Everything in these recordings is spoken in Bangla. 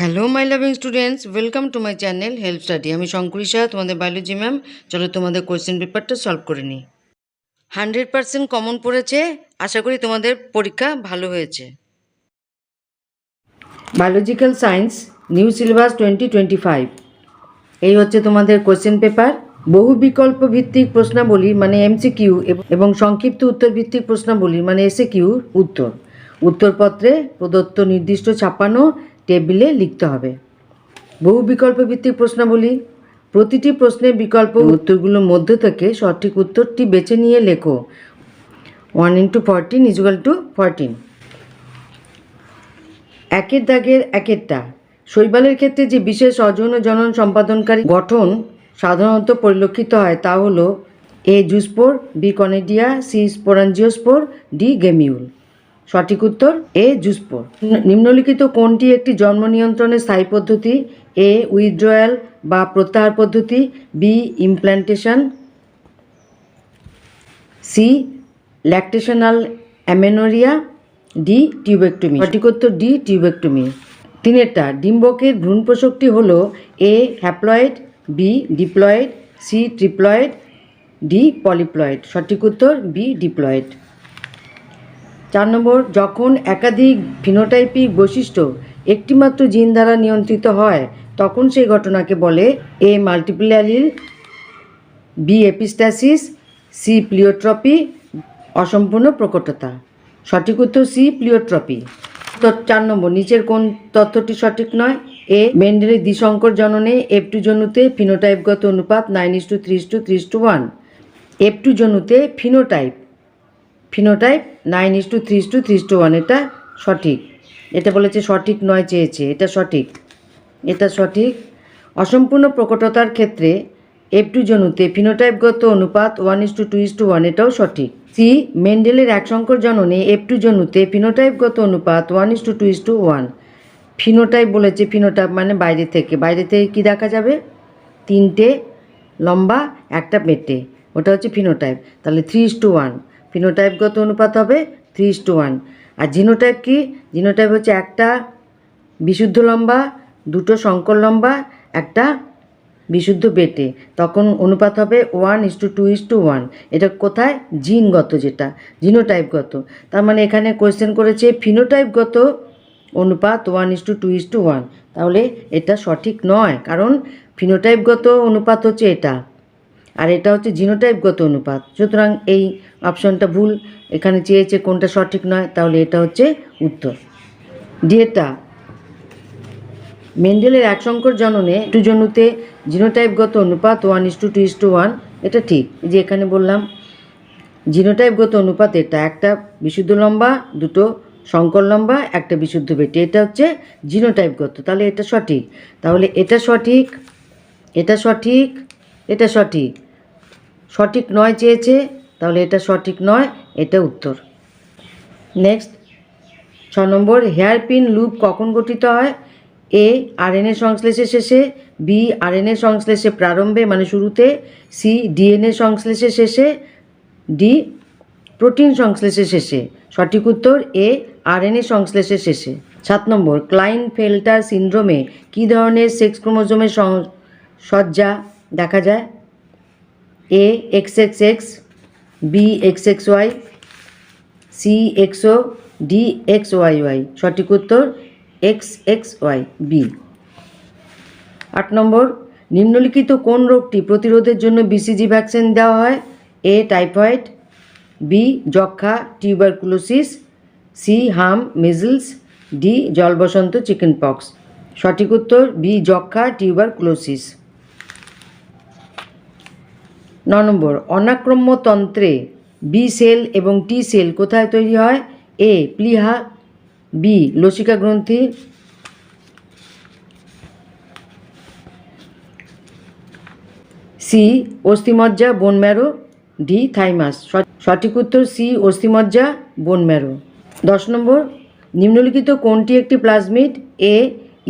Hello my loving students welcome to my channel help study আমি শঙ্করী শাহ, তোমাদের বায়োলজি ম্যাম চলো তোমাদের কোয়েশ্চেন পেপারটা সলভ করে নিই। হান্ড্রেড পার্সেন্ট কমন পড়েছে। আশা করি তোমাদের পরীক্ষা ভালো হয়েছে। Biological science new syllabus twenty twenty five এই হচ্ছে তোমাদের কোয়েশ্চেন পেপার বহু বিকল্প ভিত্তিক প্রশ্নাবলী মানে এমসিকিউ এবং সংক্ষিপ্ত উত্তর ভিত্তিক প্রশ্নাবলী মানে এসে কিউর উত্তর। উত্তরপত্রে প্রদত্ত নির্দিষ্ট ছাপানো টেবিলে লিখতে হবে। বহু বিকল্প ভিত্তিক প্রশ্নাবলী। প্রতিটি প্রশ্নের বিকল্প উত্তরগুলোর মধ্যে থেকে সঠিক উত্তরটি বেছে নিয়ে লেখো। One into fourteen equal to fourteen. একের দাগের একেরটা। শৈবালের ক্ষেত্রে যে বিশেষ অযৌন জনন সম্পাদনকারী গঠন সাধারণত পরিলক্ষিত হয় তা হলো A zoospore, B conidia, C sporangiospore, D gemmule. সঠিক উত্তর, এ জুস্পোর নিম্নলিখিত কোনটি একটি জন্ম নিয়ন্ত্রণের স্থায়ী পদ্ধতি? এ, উইথড্রয়াল বা প্রত্যাহার পদ্ধতি। B implantation C, lactational amenorrhoea. D, tubectomy. সঠিক উত্তর, ডি, টিউবেক্টমি। তিনেরটা, ডিম্বকের ভ্রূণ পোষকটি হল A, haploid, B, diploid, C, triploid, D, polyploid. সঠিক উত্তর, বি, ডিপ্লয়েড। চার নম্বর, যখন একাধিক ফিনোটাইপিক বৈশিষ্ট্য একটিমাত্র জিন দ্বারা নিয়ন্ত্রিত হয়, তখন সেই ঘটনাকে বলে A multiple allele B epistasis C pleiotropy অসম্পূর্ণ প্রকটতা। সঠিক উত্তর সি প্লিওট্রপি তো চার নম্বর, নিচের কোন তথ্যটি সঠিক নয়? এ মেন্ডেলের দ্বিসংকর জননে এফ টু জনুতে ফিনোটাইপগত অনুপাত নাইন ইস টু ত্রিশ টু ত্রিশ to one F two জনুতে phenotype. Phenotype nine is to ত্রিশ টু ত্রিশ টু ওয়ান এটা সঠিক। এটা বলেছে সঠিক নয় চেয়েছে, এটা সঠিক। এটা সঠিক। অসম্পূর্ণ প্রকটতার ক্ষেত্রে এফ টু জনুতে ফিনোটাইপগত অনুপাত one is to two is to one এটাও সঠিক। সি মেন্ডেলের এক সংকর জননে এফ টু জনুতে ফিনোটাইপগত অনুপাত one is to two is to one phenotype বলেছে ফিনোটাইপ মানে বাইরে থেকে। বাইরে থেকে কি দেখা যাবে? তিনটে, লম্বা, একটা পেটে। ওটা হচ্ছে ফিনোটাইপ। তাহলে থ্রি ইস টু ওয়ান ফিনোটাইপগত অনুপাত হবে থ্রি ইস টু ওয়ান। আর জিনোটাইপ কি? জিনোটাইপ হচ্ছে একটা বিশুদ্ধ লম্বা, দুটো সংকর লম্বা, একটা বিশুদ্ধ বেটে। তখন অনুপাত হবে one is to two is to one. এটা কোথায়? জিনগত যেটা, জিনোটাইপগত। তার মানে এখানে কোয়েশ্চেন করেছে ফিনোটাইপগত অনুপাত one is to two is to one. তাহলে এটা সঠিক নয়, কারণ ফিনোটাইপগত অনুপাত হচ্ছে এটা। আর এটা হচ্ছে জিনোটাইপগত অনুপাত। সুতরাং এই অপশনটা ভুল, এখানে চেয়েছে কোনটা সঠিক নয়, তাহলে এটা হচ্ছে উত্তর। ডিএটা মেন্ডেলের এক সংকর জননে টু জনুতে জিনোটাইপগত অনুপাত one is to two is to one এটা ঠিক। যে এখানে বললাম জিনোটাইপগত অনুপাত এটা, একটা বিশুদ্ধ লম্বা, দুটো সংকর লম্বা, একটা বিশুদ্ধ বেটি এটা হচ্ছে জিনোটাইপগত তাহলে এটা সঠিক। তাহলে এটা সঠিক এটা সঠিক এটা সঠিক। সঠিক নয় চেয়েছে, তাহলে এটা সঠিক নয়, এটা উত্তর। নেক্সট ছ নম্বর হেয়ার পিন লুপ কখন গঠিত হয়? এ, আরএনএ সংশ্লেষের শেষে, বি, আরএনএ সংশ্লেষে প্রারম্ভে মানে শুরুতে, সি, ডিএনএ সংশ্লেষের শেষে, ডি, প্রোটিন সংশ্লেষের শেষে। সঠিক উত্তর, এ, আরএনএ সংশ্লেষের শেষে। সাত নম্বর ক্লাইন ফেল্টার সিন্ড্রোমে কী ধরনের সেক্স ক্রোমোজোমের সজ্জা? দেখা যায় A X X X B X X Y C X O D X Y Y সঠিক উত্তর এক্স এক্স ওয়াই বি আট নম্বর, নিম্নলিখিত কোন রোগটি প্রতিরোধের জন্য বিসিজি ভ্যাকসিন দেওয়া হয়? এ টাইফয়েড বি যক্ষা টিউবারকুলোসিস সি হাম মিজলস ডি জলবসন্ত চিকেন পক্স সঠিক উত্তর বি যক্ষা টিউবারকুলোসিস ন নম্বর, অনাক্রম্যতন্ত্রে বি সেল এবং টি সেল কোথায় তৈরি হয়? এ প্লিহা বি লসিকা গ্রন্থি C অস্থিমজ্জা bone marrow D thymus সঠিক উত্তর সি অস্থিমজ্জা বোন ম্যারো দশ নম্বর, নিম্নলিখিত কোনটি একটি plasmid? A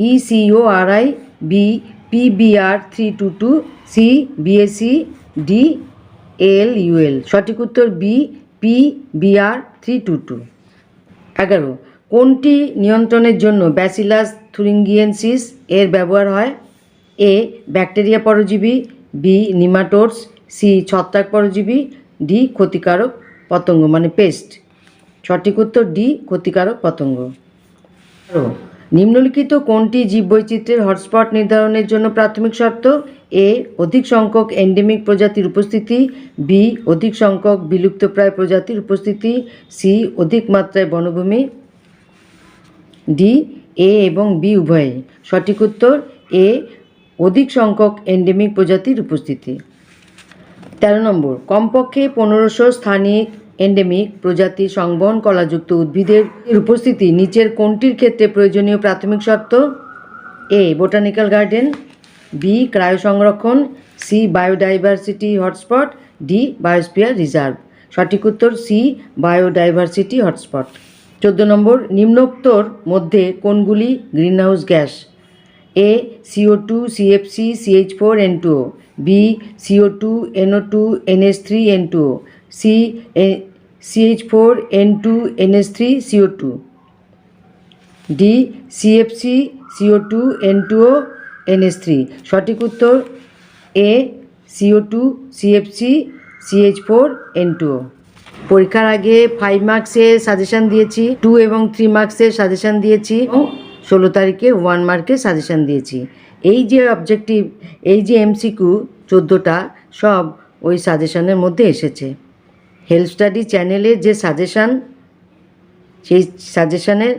E co R I B p B R three two two C BAC D L U L সঠিক উত্তর B P B R three two two এগারো, কোনটি নিয়ন্ত্রণের জন্য ব্যাসিলাস থুরিঙ্গিয়েন্সিস এর ব্যবহার হয়? এ ব্যাকটেরিয়া পরজীবী। বি নিমাটোডস সি ছত্রাক পরজীবী। ডি ক্ষতিকারক পতঙ্গ মানে পেস্ট সঠিক উত্তর ডি ক্ষতিকারক পতঙ্গ। নিম্নলিখিত কোনটি জীববৈচিত্র্যের হটস্পট নির্ধারণের জন্য প্রাথমিক শর্ত? এ, অধিক সংখ্যক এন্ডেমিক প্রজাতির উপস্থিতি। বি, অধিক সংখ্যক বিলুপ্তপ্রায় প্রজাতির উপস্থিতি। সি, অধিক মাত্রায় বনভূমি। ডি, এ এবং বি উভয়ই সঠিক উত্তর, এ, অধিক সংখ্যক এন্ডেমিক প্রজাতির উপস্থিতি। তেরো নম্বর, কমপক্ষে পনেরোশো স্থানিক এন্ডেমিক প্রজাতি সংবহন কলাযুক্ত উদ্ভিদের উপস্থিতি নিচের কোনটির ক্ষেত্রে প্রয়োজনীয় প্রাথমিক শর্ত? A, botanical garden, B cryo সংরক্ষণ C, biodiversity hotspot, D biosphere reserve. সঠিক উত্তর সি, বায়োডাইভার্সিটি হটস্পট। চোদ্দ নম্বর, নিম্নোক্তর মধ্যে কোনগুলি greenhouse gas? A CO two CFC CH four, N two B CO two NO two N S three, N two C CH four N two N S three CO two D CFC CO two N two O N S three সঠিক উত্তর A CO two CFC CH four N two O পরীক্ষার আগে ফাইভ মার্কসের সাজেশান দিয়েছি টু এবং থ্রি মার্কসের সাজেশান দিয়েছি ষোলো তারিখে ওয়ান মার্কের সাজেশান দিয়েছি। এই যে অবজেক্টিভ এই যে এমসিকিউ চোদ্দোটা, সব ওই সাজেশানের মধ্যে এসেছে। হেলথ স্টাডি চ্যানেলের যে সাজেশান সেই সাজেশনের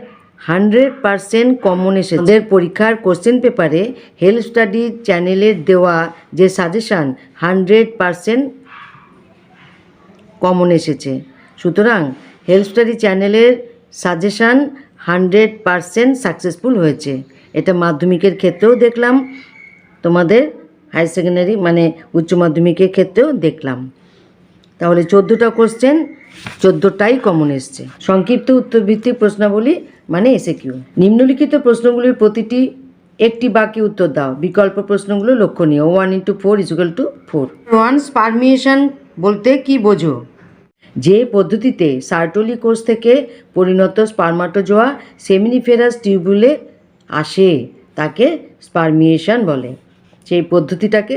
হান্ড্রেড পারসেন্ট কমন এসেছে। পরীক্ষার কোশ্চেন পেপারে হেলথ স্টাডি চ্যানেলের দেওয়া যে সাজেশান হান্ড্রেড পারসেন্ট কমন এসেছে। সুতরাং হেলথ স্টাডি চ্যানেলের সাজেশান হান্ড্রেড পারসেন্ট সাকসেসফুল হয়েছে। এটা মাধ্যমিকের ক্ষেত্রেও দেখলাম, তোমাদের হাই সেকেন্ডারি মানে উচ্চ মাধ্যমিকের ক্ষেত্রেও দেখলাম। তাহলে চোদ্দোটা কোশ্চেন চোদ্দোটাই কমন এসছে। সংক্ষিপ্ত উত্তরভিত্তিক প্রশ্নাবলী মানে এসে কিউ নিম্নলিখিত প্রশ্নগুলির প্রতিটি একটি বাকি উত্তর দাও। বিকল্প প্রশ্নগুলো লক্ষণীয়। One into four equal to four one spermiation বলতে কি বোঝো? যে পদ্ধতিতে সার্টলি কোষ থেকে পরিণত স্পার্মাটোজোয়া সেমিনিফেরাস টিউবুলে আসে তাকে স্পারমিয়েশন বলে। সেই পদ্ধতিটাকে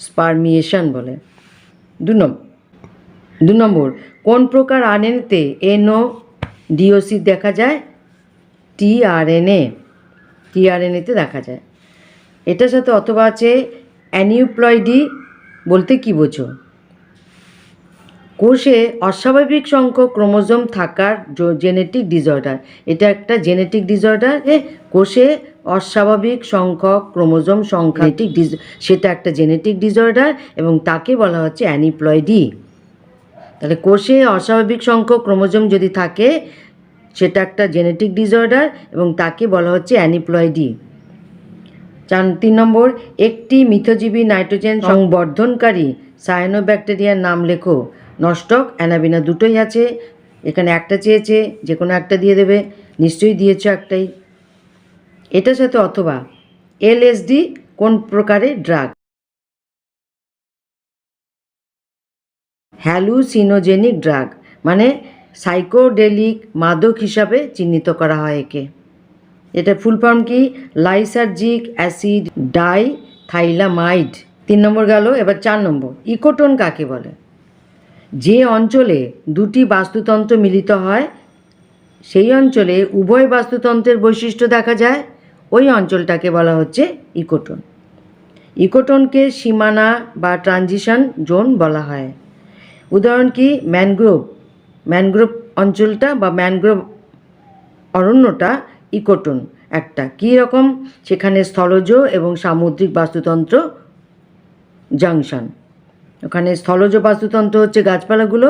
স্পারমিয়েশন বলে। দু নম্বর দু নম্বর, কোন প্রকার আরএনএতে এনও ডিওসি দেখা যায়? টিআরএনএ। টিআরএনএতে দেখা যায়। এটার সাথে অথবা আছে অ্যানিউপ্লয়ডি বলতে কি বোঝো? কোষে অস্বাভাবিক সংখ্যক ক্রোমোজোম থাকার জেনেটিক ডিসঅর্ডার এটা একটা জেনেটিক ডিসঅর্ডার এ কোষে অস্বাভাবিক সংখ্যক ক্রোমোজোম সংখ্যা ডিস সেটা একটা জেনেটিক ডিসঅর্ডার এবং তাকে বলা হচ্ছে অ্যানিপ্লয়েডি। তাহলে কোষে অস্বাভাবিক সংখ্যক ক্রোমোজোম যদি থাকে, সেটা একটা জেনেটিক ডিসঅর্ডার এবং তাকে বলা হচ্ছে অ্যানিপ্লয়েডি। চার, তিন নম্বর, একটি মিথজীবী নাইট্রোজেন সংবর্ধনকারী সায়ানোব্যাকটেরিয়ার নাম লেখো। নষ্টক, অ্যানাবিনা দুটোই আছে, এখানে একটা চেয়েছে যে কোনো একটা দিয়ে দেবে, নিশ্চয়ই দিয়েছ একটাই। এটার সাথে অথবা এলএসডি কোন প্রকারের ড্রাগ হ্যালুসিনোজেনিক ড্রাগ মানে সাইকোডেলিক মাদক হিসাবে চিহ্নিত করা হয় একে। এটা ফুল ফর্ম কি? লাইসার্জিক অ্যাসিড ডাই থাইলামাইড তিন নম্বর গেল, এবার চার নম্বর। ইকোটোন কাকে বলে? যে অঞ্চলে দুটি বাস্তুতন্ত্র মিলিত হয়, সেই অঞ্চলে উভয় বাস্তুতন্ত্রের বৈশিষ্ট্য দেখা যায়। ওই অঞ্চলটাকে বলা হচ্ছে ইকোটোন। ইকোটোনকে সীমানা বা ট্রানজিশন জোন বলা হয়। উদাহরণ কি, ম্যানগ্রোভ। ম্যানগ্রোভ অঞ্চলটা বা ম্যানগ্রোভ অরণ্যটা ইকোটোন একটা। কী রকম? সেখানে স্থলজ এবং সামুদ্রিক বাস্তুতন্ত্র জাংশন। ওখানে স্থলজ বাস্তুতন্ত্র হচ্ছে গাছপালাগুলো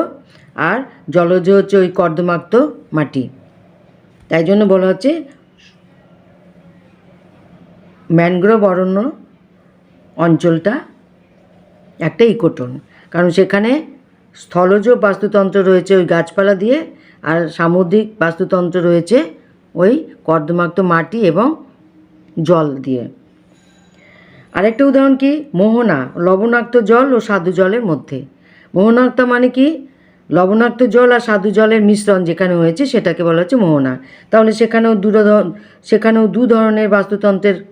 আর জলজ হচ্ছে ওই কর্দমাক্ত মাটি। তাই জন্য বলা হচ্ছে ম্যানগ্রোভ অরণ্য অঞ্চলটা একটা ইকোটোন। কারণ সেখানে স্থলজ বাস্তুতন্ত্র রয়েছে ওই গাছপালা দিয়ে আর সামুদ্রিক বাস্তুতন্ত্র রয়েছে ওই কর্দমাক্ত মাটি এবং জল দিয়ে। আরেকটা উদাহরণ কি? মোহনা, লবণাক্ত জল ও স্বাদু জলের মধ্যে। মোহনাক্ত মানে কি? লবণাক্ত জল আর স্বাদু জলের মিশ্রণ যেখানে হয়েছে সেটাকে বলা হচ্ছে মোহনা। তাহলে সেখানেও দু সেখানেও দু ধরনের বাস্তুতন্ত্রের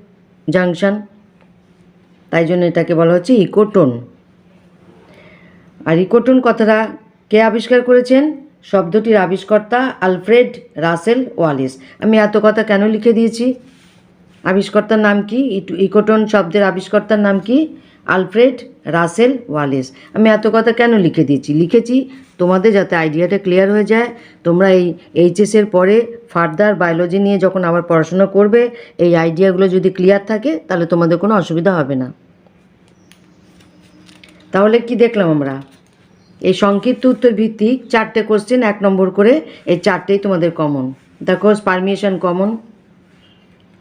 জাংশন। তাই জন্য এটাকে বলা হচ্ছে ইকোটোন। আর ইকোটোন কথাটা কে আবিষ্কার করেছেন? শব্দটির আবিষ্কর্তা আলফ্রেড রাসেল ওয়ালিস। আমি এত কথা কেন লিখে দিয়েছি? আবিষ্কর্তার নাম কি? ইকোটোন শব্দের আবিষ্কর্তার নাম কি? Alfred Russel Wallace. আমি এত কথা কেন লিখে দিয়েছি? লিখেছি তোমাদের যাতে আইডিয়াটা ক্লিয়ার হয়ে যায়। তোমরা এই এইচএসের পরে ফার্দার বায়োলজি নিয়ে যখন আবার পড়াশোনা করবে, এই আইডিয়াগুলো যদি ক্লিয়ার থাকে, তাহলে তোমাদের কোনো অসুবিধা হবে না। তাহলে কি দেখলাম আমরা? এই সংক্ষিপ্ত উত্তর ভিত্তিক চারটে কোশ্চেন এক নম্বর করে, এই চারটেই তোমাদের কমন দেখো পারমিশন কমন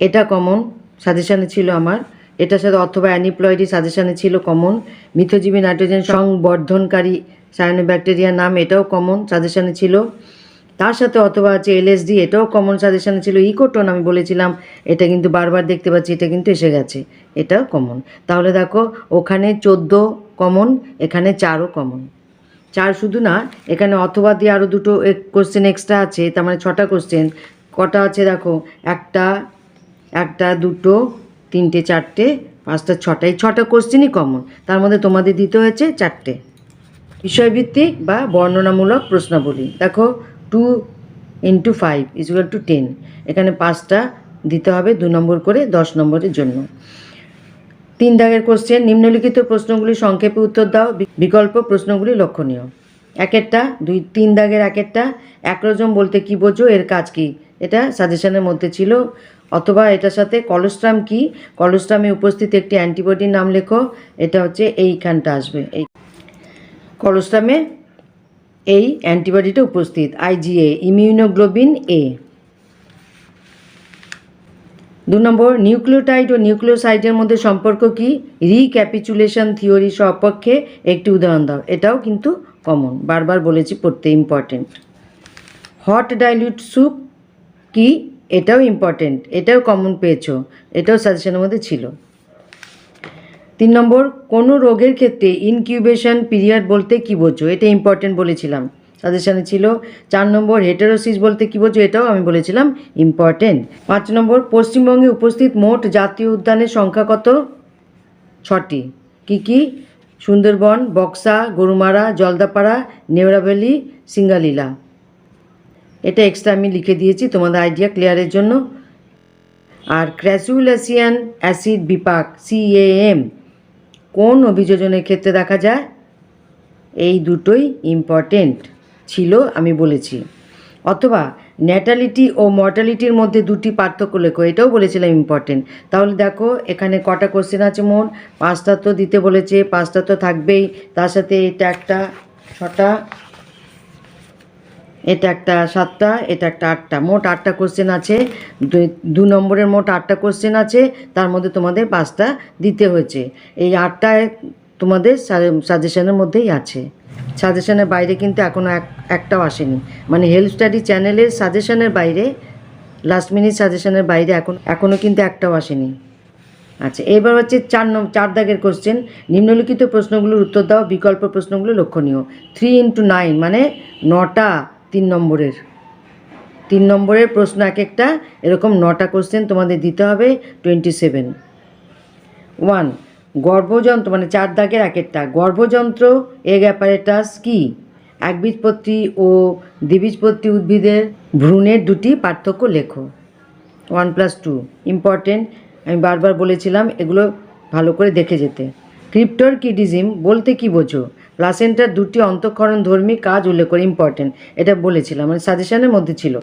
এটা কমন সাজেশানে ছিল আমার। এটার সাথে অথবা অ্যানিপ্লয়েডি সাজেশানে ছিল কমন। মিথজীবী নাইট্রোজেন সংবর্ধনকারী সায়ানোব্যাকটেরিয়ার নাম এটাও কমন সাজেশানে ছিল। তার সাথে অথবা আছে এলএসডি, এটাও কমন সাজেশানে ছিল। ইকোটন আমি বলেছিলাম, এটা কিন্তু বারবার দেখতে পাচ্ছি, এটা কিন্তু এসে গেছে, এটাও কমন। তাহলে দেখো, ওখানে চোদ্দ কমন, এখানে চারও কমন। চার শুধু না, এখানে অথবা দিয়ে আরও দুটো কোশ্চেন এক্সট্রা আছে, তার মানে ছটা কোশ্চেন কটা আছে দেখো? একটা একটা, দুটো তিনটে, চারটে, পাঁচটা, ছটা। এই ছটা কোশ্চেনই কমন তার মধ্যে তোমাদের দিতে হয়েছে চারটে। বিষয়ভিত্তিক বা বর্ণনামূলক প্রশ্নাবলী। দেখো two into five equal to ten এখানে পাঁচটা দিতে হবে দু নম্বর করে, দশ নম্বরের জন্য। তিন দাগের কোশ্চেন নিম্নলিখিত প্রশ্নগুলি সংক্ষেপে উত্তর দাও। বিকল্প প্রশ্নগুলি লক্ষণীয়। একেরটা, দুই, তিন দাগের একেরটা। একরোজম বলতে কি বোঝো? এর কাজ কি? এটা সাজেশনের মধ্যে ছিল। অথবা এটার সাথে কলোস্ট্রাম কি? কলোস্ট্রামে উপস্থিত একটি অ্যান্টিবডির নাম লেখো। এটা হচ্ছে এইখানটা আসবে। এই কলোস্ট্রামে এই অ্যান্টিবডিটা উপস্থিত। IGA immunoglobin A. দু নম্বর, নিউক্লিওটাইড ও নিউক্লিওসাইডের মধ্যে সম্পর্ক কি? রিক্যাপিচুলেশন থিওরি সপক্ষে একটি উদাহরণ দাও। এটাও কিন্তু কমন। বারবার বলেছি, পড়তে ইম্পর্টেন্ট হট ডাইলিউট স্যুপ কি? এটাও ইম্পর্টেন্ট এটাও কমন পেয়েছ, এটাও সাজেশনের মধ্যে ছিল। তিন নম্বর, কোনো রোগের ক্ষেত্রে ইনকিউবেশন পিরিয়ড বলতে কী বোঝো? এটা ইম্পর্টেন্ট বলেছিলাম। সাজেশনে ছিল। চার নম্বর হেটারোসিস বলতে কী বোঝো? এটাও আমি বলেছিলাম ইম্পর্টেন্ট পাঁচ নম্বর, পশ্চিমবঙ্গে উপস্থিত মোট জাতীয় উদ্যানের সংখ্যা কত? ছটি। কি কি? সুন্দরবন, বক্সা, গরুমারা, জলদাপাড়া নেওড়া ভ্যালি সিঙ্গালীলা। এটা এক্সট্রা আমি লিখে দিয়েছি তোমাদের আইডিয়া ক্লিয়ারের জন্য। আর ক্র্যাসুলাসিয়ান অ্যাসিড বিপাক সিএএম কোন অভিযোজনের ক্ষেত্রে দেখা যায়? এই দুটোই ইম্পর্টেন্ট ছিল আমি বলেছি। অথবা ন্যাটালিটি ও মর্টালিটির মধ্যে দুটি পার্থক্য লেখো, এটাও বলেছিলাম ইম্পর্টেন্ট তাহলে দেখো, এখানে কটা কোশ্চেন আছে মোট পাঁচটা তো দিতে বলেছে, পাঁচটা তো থাকবেই। তার সাথে এটা একটা ছটা এটা একটা সাতটা, এটা একটা আটটা। মোট আটটা কোশ্চেন আছে। দু নম্বরের মোট আটটা কোশ্চেন আছে। তার মধ্যে তোমাদের পাঁচটা দিতে হয়েছে। এই আটটায় তোমাদের সাজেশনের মধ্যেই আছে। সাজেশনের বাইরে কিন্তু এখনও এক, একটাও আসেনি। মানে হেলথ স্টাডি চ্যানেলের সাজেশনের বাইরে লাস্ট মিনিট সাজেশনের বাইরে এখন এখনও কিন্তু একটাও আসেনি। আচ্ছা এবার হচ্ছে চার নম চার দাগের কোশ্চেন নিম্নলিখিত প্রশ্নগুলোর উত্তর দাও। বিকল্প প্রশ্নগুলো লক্ষণীয়। থ্রি ইন্টু নাইন মানে নটা। তিন নম্বরের। তিন নম্বরের প্রশ্ন এক একটা এরকম নটা কোশ্চেন তোমাদের দিতে হবে টোয়েন্টি সেভেন ওয়ান গর্ভযন্ত্র মানে চার দাগের এক একটা গর্ভযন্ত্র এগ অ্যাপারেটাস কি? একবীজপত্রী ও দ্বিবীজপত্রী উদ্ভিদের ভ্রূণের দুটি পার্থক্য লেখো। ওয়ান প্লাস টু ইম্পর্টেন্ট আমি বারবার বলেছিলাম, এগুলো ভালো করে দেখে যেতে। ক্রিপ্টোর কিডিজিম বলতে কি বোঝো? প্লাসেন্টার দুটি অন্তঃকরণ ধর্মী কাজ উল্লেখ করে ইম্পর্টেন্ট এটা বলেছিলাম মানে সাজেশনের মধ্যে ছিল।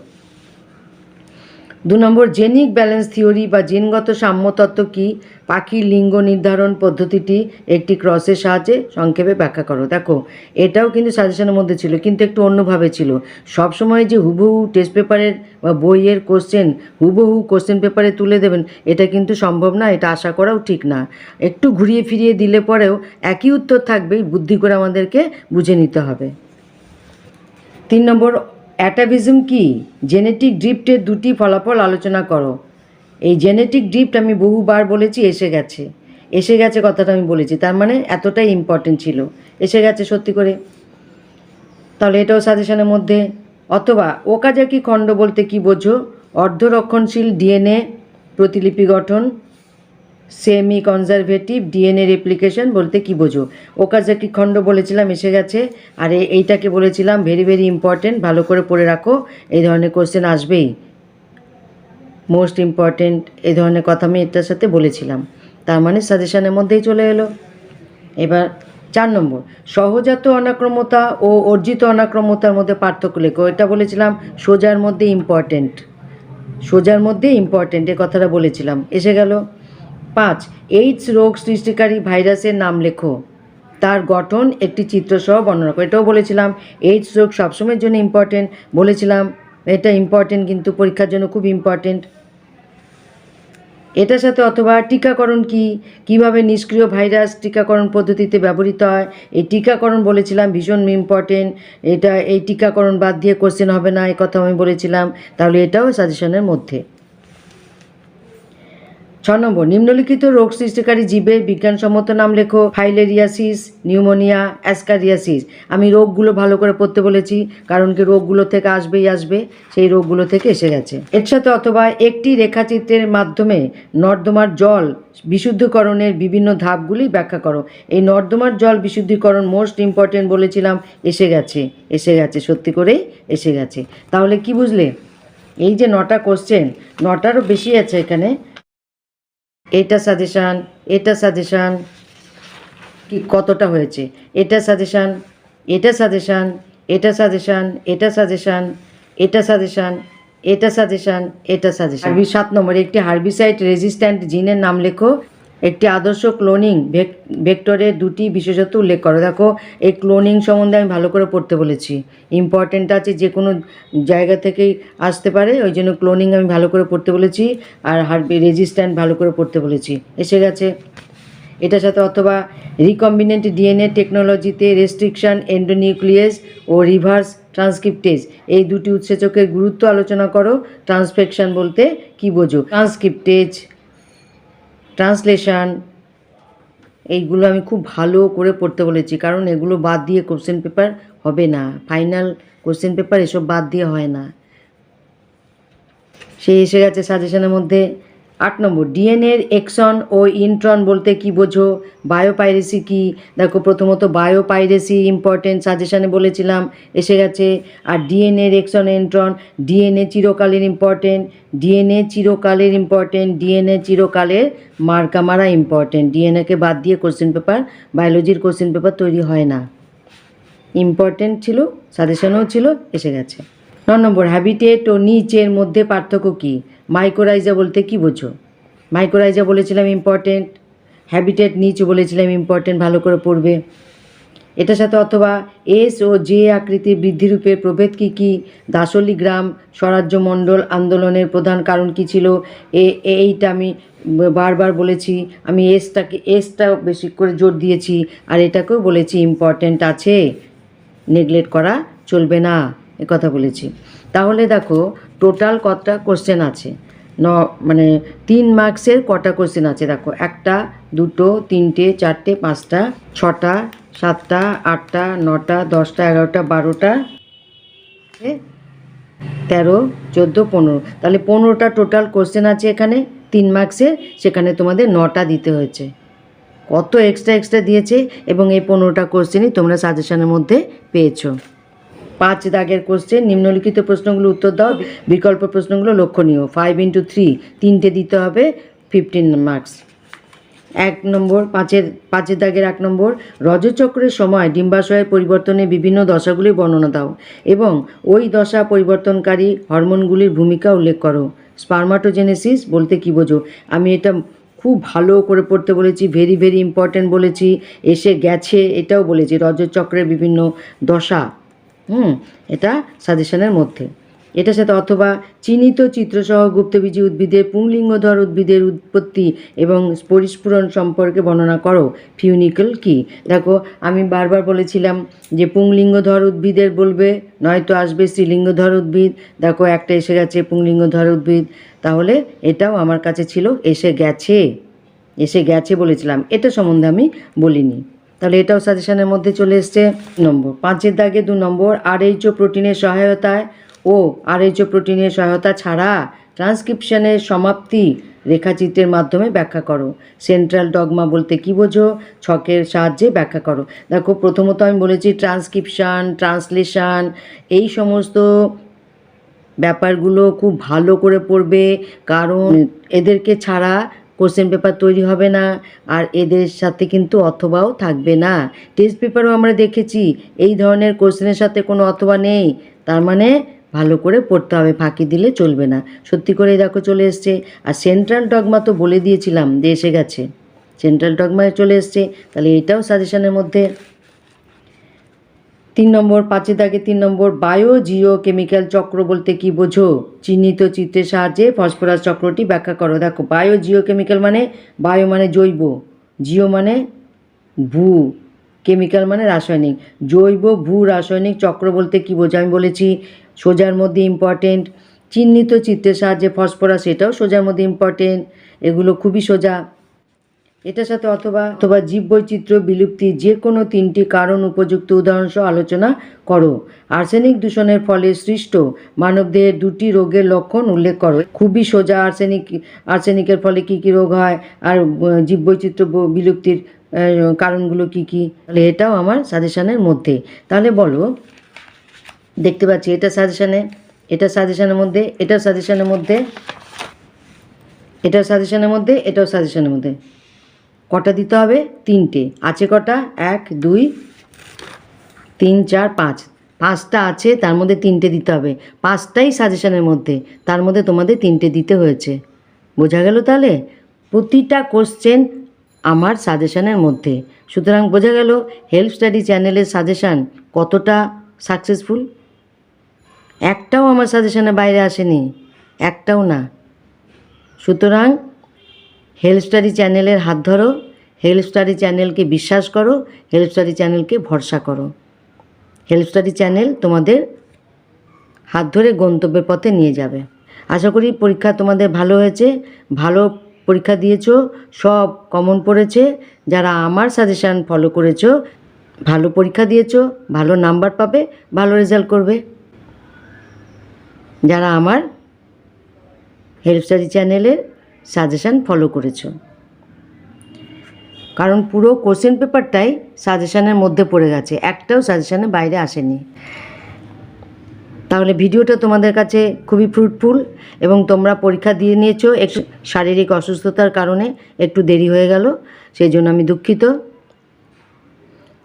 দু নম্বর জেনিক ব্যালেন্স থিওরি বা জিনগত সাম্যতত্ত্ব কি? পাখির লিঙ্গ নির্ধারণ পদ্ধতিটি একটি ক্রসের সাহায্যে সংক্ষেপে ব্যাখ্যা করো। দেখো, এটাও কিন্তু সাজেশনের মধ্যে ছিল, কিন্তু একটু অন্যভাবে ছিল। সব সময় যে হুবহু টেস্ট পেপারের বা বইয়ের কোশ্চেন হুবহু কোশ্চেন পেপারে তুলে দেবেন, এটা কিন্তু সম্ভব না, এটা আশা করাও ঠিক না। একটু ঘুরিয়ে ফিরিয়ে দিলে পরেও একই উত্তর থাকবেই, বুদ্ধি করে আমাদেরকে বুঝে নিতে হবে। তিন নম্বর অ্যাটাভিজম কি? জেনেটিক ড্রিফটের দুটি ফলাফল আলোচনা করো। এই জেনেটিক ড্রিফট আমি বহুবার বলেছি, এসে গেছে। এসে গেছে কথাটা আমি বলেছি, তার মানে এতটাই ইম্পর্টেন্ট ছিল। এসে গেছে সত্যি করে। তাহলে এটাও সাজেশনের মধ্যে। অথবা ওকাজাকি খণ্ড বলতে কি বোঝো? অর্ধরক্ষণশীল ডিএনএ প্রতিলিপি গঠন। সেমি কনজারভেটিভ ডিএনএ রেপ্লিকেশন বলতে কি বোঝো? ওকাজাকি খণ্ড বলেছিলাম, এসে গেছে। আর, এইটাকে বলেছিলাম ভেরি ভেরি ইম্পর্টেন্ট ভালো করে পড়ে রাখো, এই ধরনের কোশ্চেন আসবেই। মোস্ট ইম্পর্টেন্ট এই ধরনের কথা আমি এটার সাথে বলেছিলাম। তার মানে সাজেশনের মধ্যেই চলে এলো। এবার চার নম্বর, সহজাত অনাক্রমতা ও অর্জিত অনাক্রমতার মধ্যে পার্থক্য লেখো। এটা বলেছিলাম, সোজার মধ্যে ইম্পর্টেন্ট সোজার মধ্যে ইম্পর্টেন্ট এ কথাটা বলেছিলাম। এসে গেল। পাঁচ, এইডস রোগ সৃষ্টিকারী ভাইরাসের নাম লেখো। তার গঠন একটি চিত্রসহ বর্ণনা করো। এটাও বলেছিলাম, এইডস রোগ সবসময়ের জন্য ইম্পর্টেন্ট বলেছিলাম, এটা ইম্পর্টেন্ট কিন্তু পরীক্ষার জন্য খুব ইম্পর্টেন্ট এটার সাথে অথবা টিকাকরণ কি? কীভাবে নিষ্ক্রিয় ভাইরাস টিকাকরণ পদ্ধতিতে ব্যবহৃত হয়? এই টিকাকরণ বলেছিলাম ভীষণ ইম্পর্টেন্ট এটা, এই টিকাকরণ বাদ দিয়ে কোশ্চেন হবে না এই কথা আমি বলেছিলাম। তাহলে এটাও সাজেশনের মধ্যে। ছ নম্বর, নিম্নলিখিত রোগ সৃষ্টিকারী জীবের বিজ্ঞানসম্মত নাম লেখো, ফাইলেরিয়াসিস, নিউমোনিয়া, অ্যাসকারিয়াসিস। আমি রোগগুলো ভালো করে পড়তে বলেছি, কারণ কি রোগগুলো থেকে আসবেই আসবে, সেই রোগগুলো থেকে এসে গেছে। এর সাথে অথবা একটি রেখাচিত্রের মাধ্যমে নর্দমার জল বিশুদ্ধকরণের বিভিন্ন ধাপগুলি ব্যাখ্যা করো। এই নর্দমার জল বিশুদ্ধীকরণ মোস্ট ইম্পর্টেন্ট বলেছিলাম, এসে গেছে এসে গেছে, সত্যি করেই এসে গেছে। তাহলে কি বুঝলে? এই যে নটা কোশ্চেন নটারও বেশি আছে এখানে। এটা সাজেশান এটা সাজেশান কি কতটা হয়েছে? এটা সাজেশান এটা সাজেশান এটা সাজেশান এটা সাজেশান এটা সাজেশান এটা সাজেশান এটা সাজেশান হার্বি সাত নম্বরে একটি হার্বিসাইড রেজিস্ট্যান্ট জিনের নাম লেখো। একটি আদর্শ ক্লোনিং ভেক্টরের দুটি বিশেষত্ব উল্লেখ করো। দেখো, এই ক্লোনিং সম্বন্ধে আমি ভালো করে পড়তে বলেছি। ইম্পর্টেন্ট আছে যে কোনো জায়গা থেকেই আসতে পারে, ওই জন্য ক্লোনিং আমি ভালো করে পড়তে বলেছি, আর হার্বি রেজিস্ট্যান্ট ভালো করে পড়তে বলেছি। এসে গেছে। এটার সাথে অথবা রিকম্বিনেন্ট ডিএনএ টেকনোলজিতে রেস্ট্রিকশন এন্ডোনিউক্লিয়াস ও রিভার্স ট্রান্সক্রিপ্টেজ এই দুটি উৎসেচকের গুরুত্ব আলোচনা করো। ট্রান্সফেকশন বলতে কি বোঝো? ট্রান্সক্রিপ্টেজ ট্রান্সলেশন, এইগুলো আমি খুব ভালো করে পড়তে বলেছি, কারণ এগুলো বাদ দিয়ে কোশ্চেন পেপার হবে না। ফাইনাল কোশ্চেন পেপার এসব বাদ দিয়ে হয় না। সে এসে গেছে সাজেশনের মধ্যে আট নম্বর, ডিএনএর এক্সন ও ইন্ট্রন বলতে কি বোঝো? বায়োপাইরেসি কি? দেখো, প্রথমত বায়োপাইরেসি ইম্পর্টেন্ট সাজেশনে বলেছিলাম, এসে গেছে। আর ডিএনএর এক্সন ইন্ট্রন ডিএনএ চিরকালের ইম্পর্টেন্ট ডিএনএ চিরকালের ইম্পর্টেন্ট ডিএনএ চিরকালের মার্কা মারা ইম্পর্টেন্ট ডিএনএকে বাদ দিয়ে কোশ্চেন পেপার বায়োলজির কোশ্চেন পেপার তৈরি হয় না। ইম্পর্টেন্ট ছিল সাজেশনও ছিল, এসে গেছে। ন নম্বর হ্যাবিটেট ও নিচের মধ্যে পার্থক্য কী? মাইক্রোরাইজা বলতে কি বোঝো? মাইক্রোরাইজা বলেছিলাম ইম্পর্টেন্ট হ্যাবিটেট নিচ বলেছিলাম ইম্পর্টেন্ট ভালো করে পড়বে। এটার সাথে অথবা এস ও জে আকৃতির বৃদ্ধিরূপের প্রভেদ কী কী? দাসলি গ্রাম স্বরাজ্য মণ্ডল আন্দোলনের প্রধান কারণ কী ছিল? এ, এইটা আমি বারবার বলেছি, আমি এসটাকে এসটা বেশি করে জোর দিয়েছি, আর এটাকেও বলেছি ইম্পর্টেন্ট আছে। নেগলেক্ট করা চলবে না, এ কথা বলেছি। তাহলে দেখো টোটাল কতটা কোশ্চেন আছে? ন মানে তিন মার্কসের কটা কোশ্চেন আছে দেখো। একটা, দুটো, তিনটে, চারটে, পাঁচটা, ছটা, সাতটা, আটটা, নটা, দশটা, এগারোটা, বারোটা তেরো, চোদ্দ, পনেরো। তাহলে পনেরোটা টোটাল কোশ্চেন আছে এখানে, তিন মার্কসের সেখানে তোমাদের নটা দিতে হয়েছে। কত এক্সট্রা এক্সট্রা দিয়েছে এবং এই পনেরোটা কোশ্চেনই তোমরা সাজেশনের মধ্যে পেয়েছ। পাঁচ দাগের কোশ্চেন নিম্নলিখিত প্রশ্নগুলো উত্তর দাও, বিকল্প প্রশ্নগুলো লক্ষণীয়। ফাইভ ইন্টু থ্রি তিনটে দিতে হবে ফিফটিন মার্কস এক নম্বর, পাঁচের পাঁচের দাগের এক নম্বর, রজচক্রের সময় ডিম্বাশয়ের পরিবর্তনের বিভিন্ন দশাগুলি বর্ণনা দাও এবং ওই দশা পরিবর্তনকারী হরমোনগুলির ভূমিকা উল্লেখ করো। স্পার্মাটোজেনেসিস বলতে কী বোঝো? আমি এটা খুব ভালো করে পড়তে বলেছি ভেরি ভেরি ইম্পর্ট্যান্ট বলেছি, এসে গেছে এটাও বলেছি। রজচক্রের বিভিন্ন দশা হুম, এটা সাজেশনের মধ্যে। এটার সাথে অথবা চিহ্নিত চিত্রসহ গুপ্তবীজী উদ্ভিদের পুংলিঙ্গধর উদ্ভিদের উৎপত্তি এবং পরিস্ফুরণ সম্পর্কে বর্ণনা করো। ফিউনিকল কি? দেখো, আমি বারবার বলেছিলাম যে পুংলিঙ্গধর উদ্ভিদের বলবে, নয়তো আসবে স্ত্রীলিঙ্গধর উদ্ভিদ। দেখো, একটা এসে গেছে পুংলিঙ্গধর উদ্ভিদ। তাহলে এটাও আমার কাছে ছিল, এসে গেছে। এসে গেছে বলেছিলাম। এটা সম্বন্ধে আমি বলিনি। তাহলে এটাও সাজেশনের মধ্যে চলে এসছে নম্বর। পাঁচের দাগে দু নম্বর আরএইচও প্রোটিনের সহায়তায় ও আরএইচও প্রোটিনের সহায়তা ছাড়া ট্রান্সক্রিপশনের সমাপ্তি রেখাচিত্রের মাধ্যমে ব্যাখ্যা করো। সেন্ট্রাল ডগমা বলতে কি বোঝো? ছকের সাহায্যে ব্যাখ্যা করো। দেখো, প্রথমত আমি বলেছি ট্রান্সক্রিপশান ট্রান্সলেশন এই সমস্ত ব্যাপারগুলো খুব ভালো করে পড়বে, কারণ এদেরকে ছাড়া কোশ্চেন পেপার তৈরি হবে না, আর এদের সাথে কিন্তু অথবাও থাকবে না। টেস্ট পেপারও আমরা দেখেছি, এই ধরনের কোশ্চেনের সাথে কোনো অথবা নেই, তার মানে ভালো করে পড়তে হবে, ফাঁকি দিলে চলবে না। সত্যি করে দেখো চলে এসছে, আর সেন্ট্রাল ডগমা তো বলে দিয়েছিলাম যে এসে গেছে। সেন্ট্রাল ডগমায় চলে এসছে, তাহলে এটাও সাজেশনের মধ্যে। তিন নম্বর পাঁচের দাগে তিন নম্বর, বায়ো জিও কেমিক্যাল চক্র বলতে কি বোঝো? চিহ্নিত চিত্রের সাহায্যে ফসফরাস চক্রটি ব্যাখ্যা করো। দেখো, বায়ো জিও কেমিক্যাল মানে বায়ো মানে জৈব, জিও মানে ভূ, কেমিক্যাল মানে রাসায়নিক। জৈব, ভূ, রাসায়নিক চক্র বলতে কি বোঝো? আমি বলেছি, সোজার মধ্যে ইম্পর্টেন্ট চিহ্নিত চিত্রের সাহায্যে ফসফরাস, এটাও সোজার মধ্যে ইম্পর্টেন্ট এগুলো খুবই সোজা। এটার সাথে অথবা অথবা জীববৈচিত্র্য, বিলুপ্তি যে কোনো তিনটি কারণ উপযুক্ত উদাহরণ সহ আলোচনা করো। আর্সেনিক দূষণের ফলে সৃষ্ট মানবদেহের দুটি রোগের লক্ষণ উল্লেখ করো। খুবই সোজা আর্সেনিক, আর্সেনিকের ফলে কি কি রোগ হয় আর জীববৈচিত্র্য, বিলুপ্তির কারণগুলো কি কি? তাহলে এটাও আমার সাজেশনের মধ্যে। তাহলে বলো, দেখতে পাচ্ছি এটা সাজেশনে এটা সাজেশনের মধ্যে এটা সাজেশনের মধ্যে এটা সাজেশনের মধ্যে, এটাও সাজেশনের মধ্যে। কটা দিতে হবে? তিনটে। আছে কটা? এক, দুই, তিন, চার, পাঁচ। পাঁচটা আছে, তার মধ্যে তিনটে দিতে হবে। পাঁচটাই সাজেশনের মধ্যে, তার মধ্যে তোমাদের তিনটে দিতে হয়েছে। বোঝা গেল তাহলে? প্রতিটা কোশ্চেন আমার সাজেশনের মধ্যে। সুতরাং বোঝা গেল হেল্প স্টাডি চ্যানেলের সাজেশান কতটা সাকসেসফুল একটাও আমার সাজেশনের বাইরে আসেনি, একটাও না। সুতরাং হেল্প স্টাডি চ্যানেলের হাত ধরো। হেল্প স্টাডি চ্যানেলকে বিশ্বাস করো। হেল্প স্টাডি চ্যানেলকে ভরসা করো। হেল্প স্টাডি চ্যানেল তোমাদের হাত ধরে গন্তব্যের পথে নিয়ে যাবে। আশা করি পরীক্ষা তোমাদের ভালো হয়েছে। ভালো পরীক্ষা দিয়েছ। সব কমন পড়েছে। যারা আমার সাজেশান ফলো করেছ, ভালো পরীক্ষা দিয়েছ, ভালো নাম্বার পাবে, ভালো রেজাল্ট করবে। যারা আমার হেল্প স্টাডি চ্যানেলের সাজেশান ফলো করেছ। কারণ পুরো কোশ্চেন পেপারটাই সাজেশানের মধ্যে পড়ে গেছে, একটাও সাজেশানের বাইরে আসেনি। তাহলে ভিডিওটা তোমাদের কাছে খুবই ফ্রুটফুল এবং তোমরা পরীক্ষা দিয়ে নিয়েছো, একটু শারীরিক অসুস্থতার কারণে একটু দেরি হয়ে গেল, সেই জন্য আমি দুঃখিত।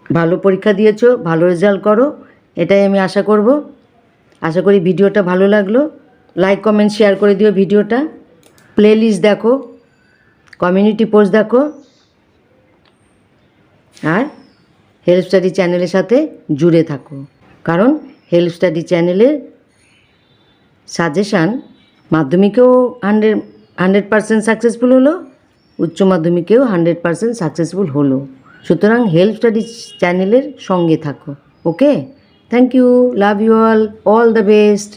ভালো পরীক্ষা দিয়েছ, ভালো রেজাল্ট করো, এটাই আমি আশা করব। আশা করি ভিডিওটা ভালো লাগল। লাইক কমেন্ট শেয়ার করে দিও ভিডিওটা প্লেলিস্ট দেখো কমিউনিটি পোস্ট দেখো, আর হেল্প স্টাডি চ্যানেলের সাথে জুড়ে থাকো। কারণ হেল্প স্টাডি চ্যানেলের সাজেশান মাধ্যমিকেও হান্ড্রেড হান্ড্রেড পারসেন্ট সাকসেসফুল হলো, উচ্চ মাধ্যমিকেও হান্ড্রেড পারসেন্ট সাকসেসফুল হলো। সুতরাং হেল্প স্টাডি চ্যানেলের সঙ্গে থাকো okay thank you love you all all the best